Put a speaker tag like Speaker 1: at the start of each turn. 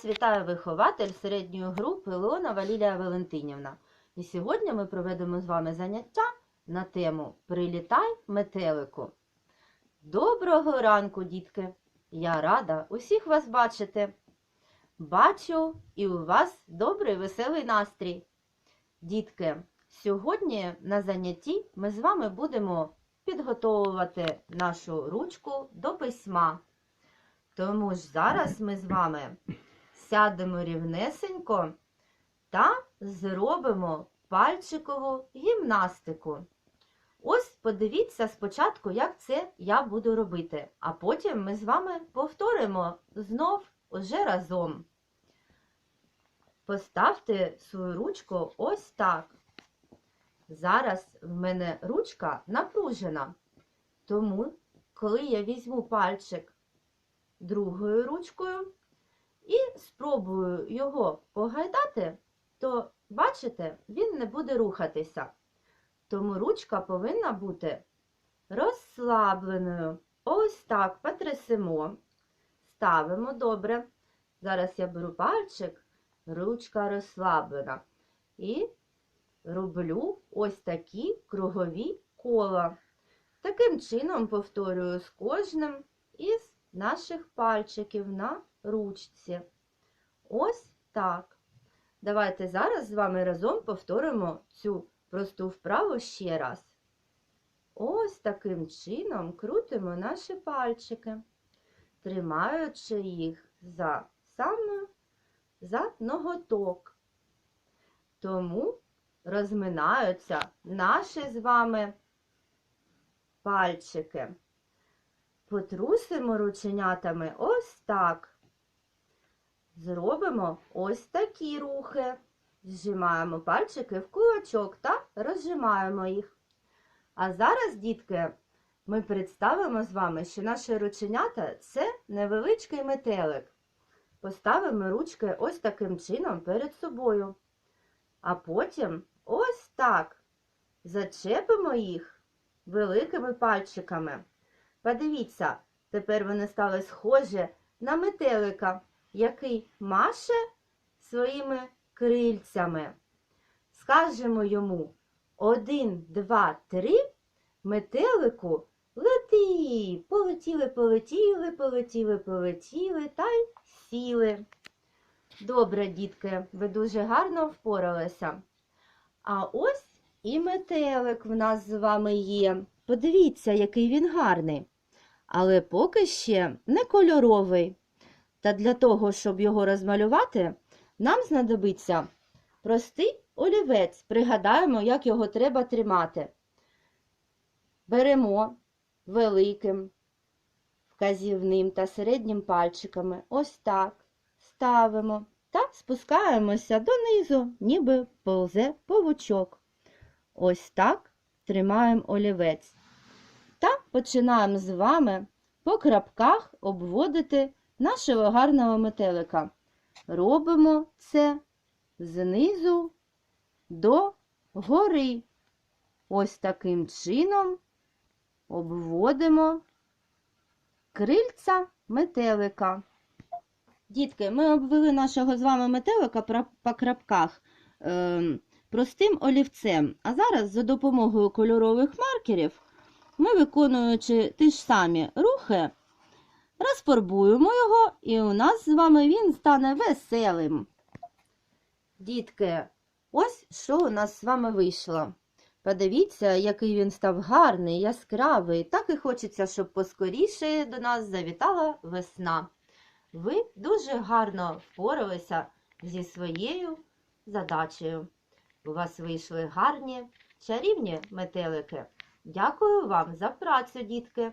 Speaker 1: Вас вітає вихователь середньої групи Леонова Лілія Валентинівна. І сьогодні ми проведемо з вами заняття на тему Прилітай метелику. Доброго ранку, дітки! Я рада усіх вас бачити. Бачу і у вас добрий веселий настрій. Дітки, сьогодні на занятті ми з вами будемо підготовувати нашу ручку до письма. Тому ж зараз ми з вами сядемо рівнесенько та зробимо пальчикову гімнастику. Ось подивіться спочатку, як це я буду робити, а потім ми з вами повторимо знов уже разом. Поставте свою ручку ось так. Зараз в мене ручка напружена, тому коли я візьму пальчик другою ручкою і спробую його погайдати, то, бачите, він не буде рухатися. Тому ручка повинна бути розслабленою. Ось так потрясемо. Ставимо добре. Зараз я беру пальчик, ручка розслаблена. І роблю ось такі кругові кола. Таким чином повторюю з кожним із наших пальчиків на ручці. Ось так. Давайте зараз з вами разом повторимо цю просту вправу ще раз. Ось таким чином крутимо наші пальчики, тримаючи їх за саме за ноготок. Тому розминаються наші з вами пальчики. Потрусимо рученятами ось так. Зробимо ось такі рухи. Зжимаємо пальчики в кулачок та розжимаємо їх. А зараз, дітки, ми представимо з вами, що наші рученята це невеличкий метелик. Поставимо ручки ось таким чином перед собою. А потім ось так зачепимо їх великими пальчиками. Подивіться, тепер вони стали схожі на метелика, який маше своїми крильцями. Скажемо йому один, два, три, метелику лети. Полетіли, полетіли, полетіли, полетіли та й сіли. Добре, дітки, ви дуже гарно впоралися. А ось і метелик в нас з вами є. Подивіться, який він гарний. Але поки ще не кольоровий. Та для того, щоб його розмалювати, нам знадобиться простий олівець. Пригадаємо, як його треба тримати. Беремо великим, вказівним та середнім пальчиками. Ось так. Ставимо та спускаємося донизу, ніби повзе павучок. Ось так тримаємо олівець. Та починаємо з вами по крапках обводити нашого гарного метелика. Робимо це знизу до гори. Ось таким чином обводимо крильця метелика. Дітки, ми обвели нашого з вами метелика по крапках е, простим олівцем. А зараз за допомогою кольорових маркерів ми, виконуючи ті ж самі рухи, розфарбуємо його, і у нас з вами він стане веселим. Дітки, ось що у нас з вами вийшло. Подивіться, який він став гарний, яскравий. Так і хочеться, щоб поскоріше до нас завітала весна. Ви дуже гарно впоралися зі своєю задачею. У вас вийшли гарні, чарівні метелики. Дякую вам за працю, дітки,